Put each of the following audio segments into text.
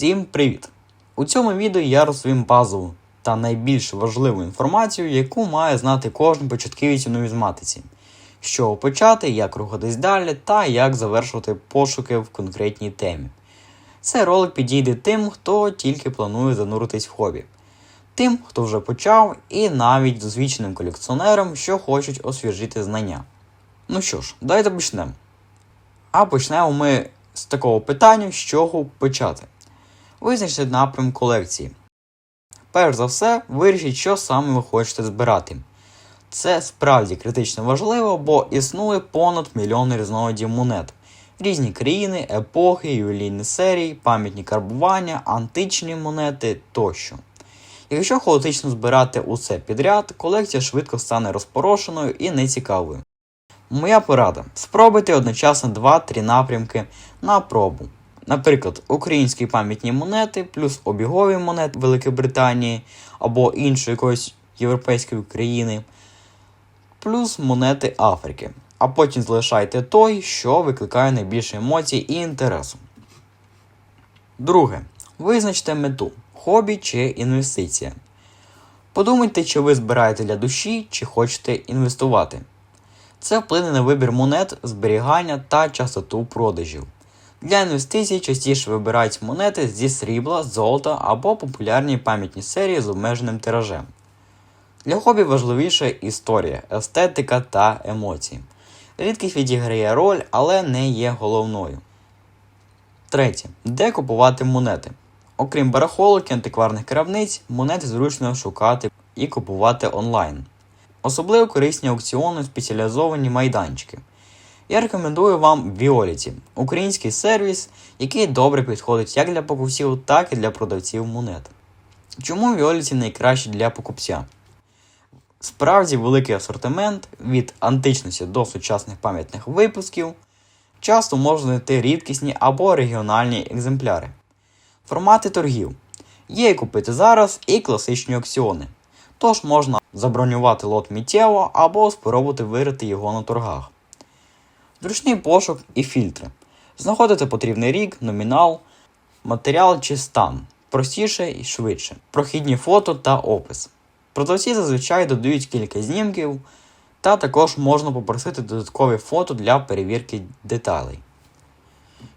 Всім привіт! У цьому відео я розповім базову та найбільш важливу інформацію, яку має знати кожен початківець у нумізматиці. З чого почати, як рухатись далі та як завершувати пошуки в конкретній темі. Цей ролик підійде тим, хто тільки планує зануритись в хобі, тим, хто вже почав, і навіть досвідченим колекціонерам, що хочуть освіжити знання. Ну що ж, давайте почнемо. А почнемо ми з такого питання, з чого почати. Визначте напрям колекції. Перш за все, вирішіть, що саме ви хочете збирати. Це справді критично важливо, бо існує понад мільйон різновидів монет. Різні країни, епохи, ювелійні серії, пам'ятні карбування, античні монети тощо. Якщо хаотично збирати усе підряд, колекція швидко стане розпорошеною і нецікавою. Моя порада: спробуйте одночасно 2-3 напрямки на пробу. Наприклад, українські пам'ятні монети плюс обігові монети Великої Британії або іншої якоїсь європейської країни, плюс монети Африки. А потім залишайте той, що викликає найбільше емоцій і інтересу. Друге. Визначте мету хобі чи інвестиція. Подумайте, чи ви збираєте для душі, чи хочете інвестувати. Це вплине на вибір монет, зберігання та частоту продажів. Для інвестицій частіше вибирають монети зі срібла, золота або популярні пам'ятні серії з обмеженим тиражем. Для хобі важливіша історія, естетика та емоції. Рідкість відіграє роль, але не є головною. Третє. Де купувати монети? Окрім барахолок і антикварних крамниць, монети зручно шукати і купувати онлайн. Особливо корисні аукціони, спеціалізовані майданчики. Я рекомендую вам Violet – український сервіс, який добре підходить як для покупців, так і для продавців монет. Чому Violet найкраще для покупця? Справді великий асортимент від античності до сучасних пам'ятних випусків. Часто можна знайти рідкісні або регіональні екземпляри. Формати торгів. Є і купити зараз і класичні аукціони. Тож можна забронювати лот миттєво або спробувати вирити його на торгах. Зручний пошук і фільтри. Знаходите потрібний рік, номінал, матеріал чи стан. Простіше і швидше. Прохідні фото та опис. Продавці зазвичай додають кілька знімків, та також можна попросити додаткові фото для перевірки деталей.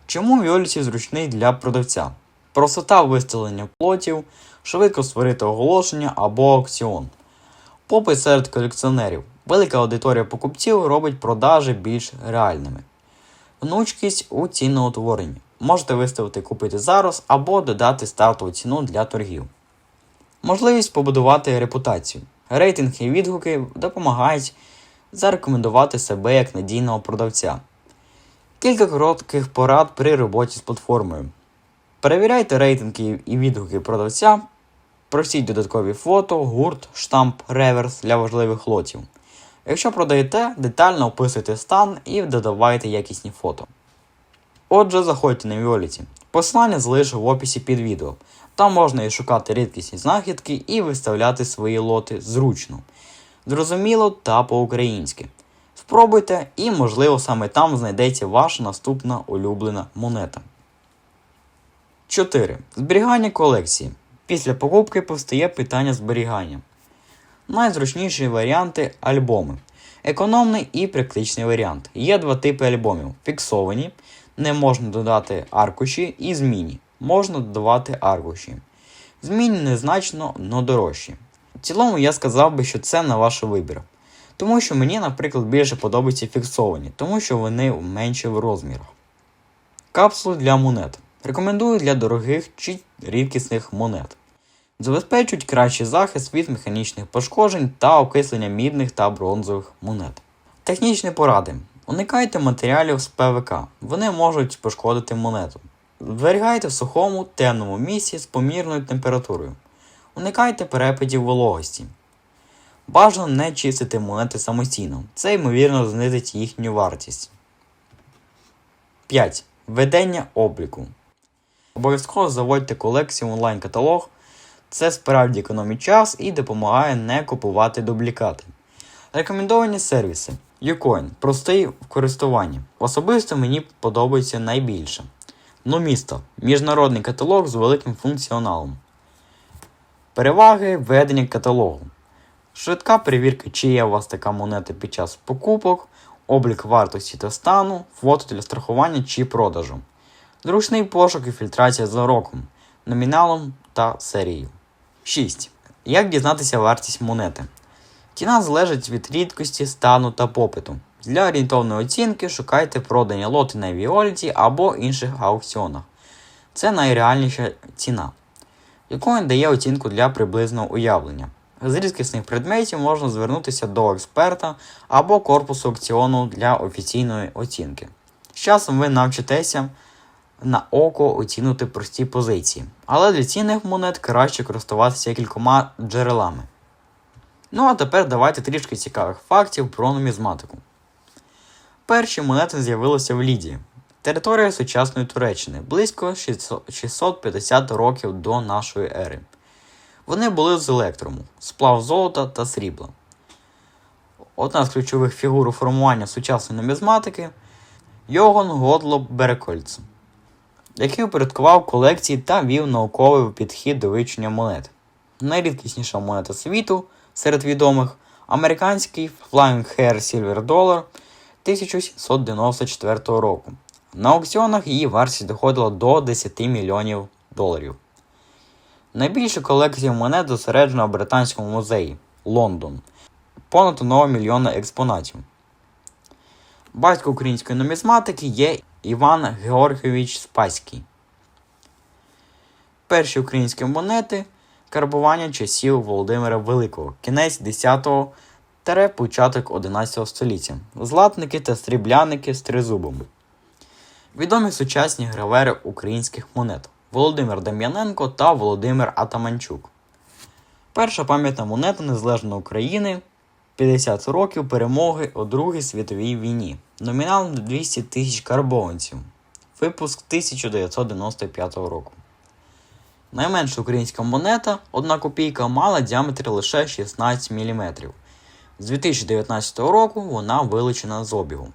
Чому Віоліті зручний для продавця? Простота виставлення плотів, швидко створити оголошення або аукціон. Попит серед колекціонерів. Велика аудиторія покупців робить продажі більш реальними. Гнучкість у ціноутворенні. Можете виставити купити зараз або додати стартову ціну для торгів. Можливість побудувати репутацію. Рейтинг і відгуки допомагають зарекомендувати себе як надійного продавця. Кілька коротких порад при роботі з платформою. Перевіряйте рейтинги і відгуки продавця, просіть додаткові фото, гурт, штамп, реверс для важливих лотів. Якщо продаєте, детально описуйте стан і додавайте якісні фото. Отже, заходьте на Violet. Посилання залишу в описі під відео. Там можна і шукати рідкісні знахідки і виставляти свої лоти зручно, зрозуміло та по-українськи. Спробуйте і, можливо, саме там знайдеться ваша наступна улюблена монета. 4. Зберігання колекції. Після покупки повстає питання зберігання. Найзручніші варіанти альбоми. Економний і практичний варіант. Є два типи альбомів: фіксовані, не можна додати аркуші, і змінні. Можна додавати аркуші. Змінні незначно, но дорожчі. В цілому я сказав би, що це на ваш вибір. Тому що мені, наприклад, більше подобаються фіксовані, тому що вони менші в розмірах. Капсули для монет. Рекомендую для дорогих чи рідкісних монет. Забезпечують кращий захист від механічних пошкоджень та окислення мідних та бронзових монет. Технічні поради. Уникайте матеріалів з ПВК, вони можуть пошкодити монету. Зберігайте в сухому, темному місці з помірною температурою. Уникайте перепадів вологості. Бажано не чистити монети самостійно, це ймовірно знизить їхню вартість. 5. Ведення обліку. Обов'язково заводьте колекцію онлайн-каталог. Це справді економить час і допомагає не купувати дублікати. Рекомендовані сервіси. Ucoin простий в користуванні. Особисто мені подобається найбільше. Місто. Міжнародний каталог з великим функціоналом. Переваги ведення каталогу. Швидка перевірка, чи є у вас така монета під час покупок, облік вартості та стану, фото для страхування чи продажу. Зручний пошук і фільтрація за роком, номіналом та серією. 6. Як дізнатися вартість монети? Ціна залежить від рідкості, стану та попиту. Для орієнтовної оцінки шукайте продані лоти на Віоліті або інших аукціонах. Це найреальніша ціна, він дає оцінку для приблизного уявлення. З рідкісних предметів можна звернутися до експерта або корпусу аукціону для офіційної оцінки. З часом ви навчитеся на око оцінити прості позиції, але для цінних монет краще користуватися кількома джерелами. Ну а тепер давайте трішки цікавих фактів про нумізматику. Перші монети з'явилися в Лідії, територія сучасної Туреччини, близько 650 років до нашої ери. Вони були з електрому, сплав золота та срібла. Одна з ключових фігур у формуванні сучасної нумізматики Йоган Годлоб Берекольц, який упорядкував колекції та вів науковий підхід до вивчення монет. Найрідкісніша монета світу серед відомих американський Flying Hair Silver Dollar 1794 року. На аукціонах її вартість доходила до 10 мільйонів доларів. Найбільша колекція монет зосереджена в Британському музеї Лондон. Понад 1 мільйона експонатів. Батько української нумізматики є Іван Георгійович Спаський. Перші українські монети карбування часів Володимира Великого, кінець 10-го та початок 11 століття. Златники та срібляники з тризубом. Відомі сучасні гравери українських монет Володимир Дем'яненко та Володимир Атаманчук. Перша пам'ятна монета Незалежної України 50 років перемоги у Другій світовій війні. Номінал 200 тисяч карбованців. Випуск 1995 року. Найменша українська монета, одна копійка, мала діаметр лише 16 мм. З 2019 року вона вилучена з обігу.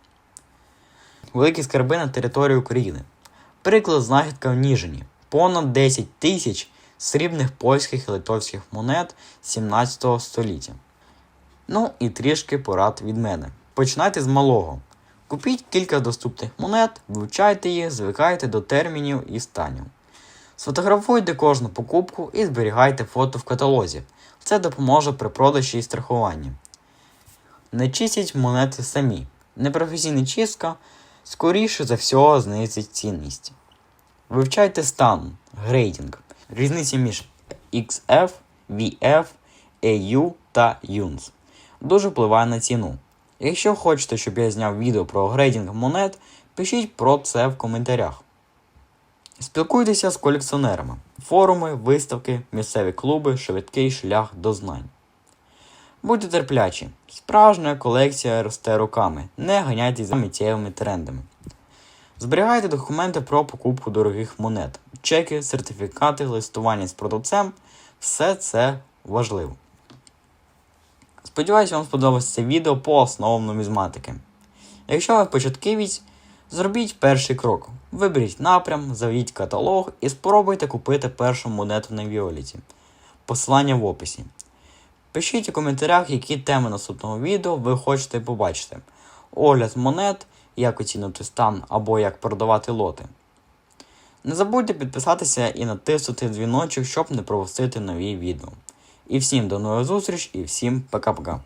Великі скарби на території України. Приклад знахідка в Ніжині. Понад 10 тисяч срібних польських і литовських монет 17 століття. Ну і трішки порад від мене. Починайте з малого. Купіть кілька доступних монет, вивчайте їх, звикайте до термінів і станів. Сфотографуйте кожну покупку і зберігайте фото в каталозі. Це допоможе при продажі і страхуванні. Не чистіть монети самі. Непрофесійна чистка скоріше за всього знизить цінність. Вивчайте стан, грейдинг, різниці між XF, VF, AU та UNS. Дуже впливає на ціну. Якщо хочете, щоб я зняв відео про грейдинг монет, пишіть про це в коментарях. Спілкуйтеся з колекціонерами, форуми, виставки, місцеві клуби, швидкий шлях до знань. Будьте терплячі, справжня колекція росте руками, не ганяйтесь за миттєвими трендами. Зберігайте документи про покупку дорогих монет, чеки, сертифікати, листування з продавцем все це важливо. Сподіваюсь, вам сподобалось це відео по основам нумізматики. Якщо ви початківець, зробіть перший крок. Виберіть напрям, заведіть каталог і спробуйте купити першу монету на Віоліті. Посилання в описі. Пишіть у коментарях, які теми наступного відео ви хочете побачити. Огляд монет, як оцінити стан або як продавати лоти. Не забудьте підписатися і натиснути дзвіночок, щоб не пропустити нові відео. І всім до нових зустріч і всім пока-пока.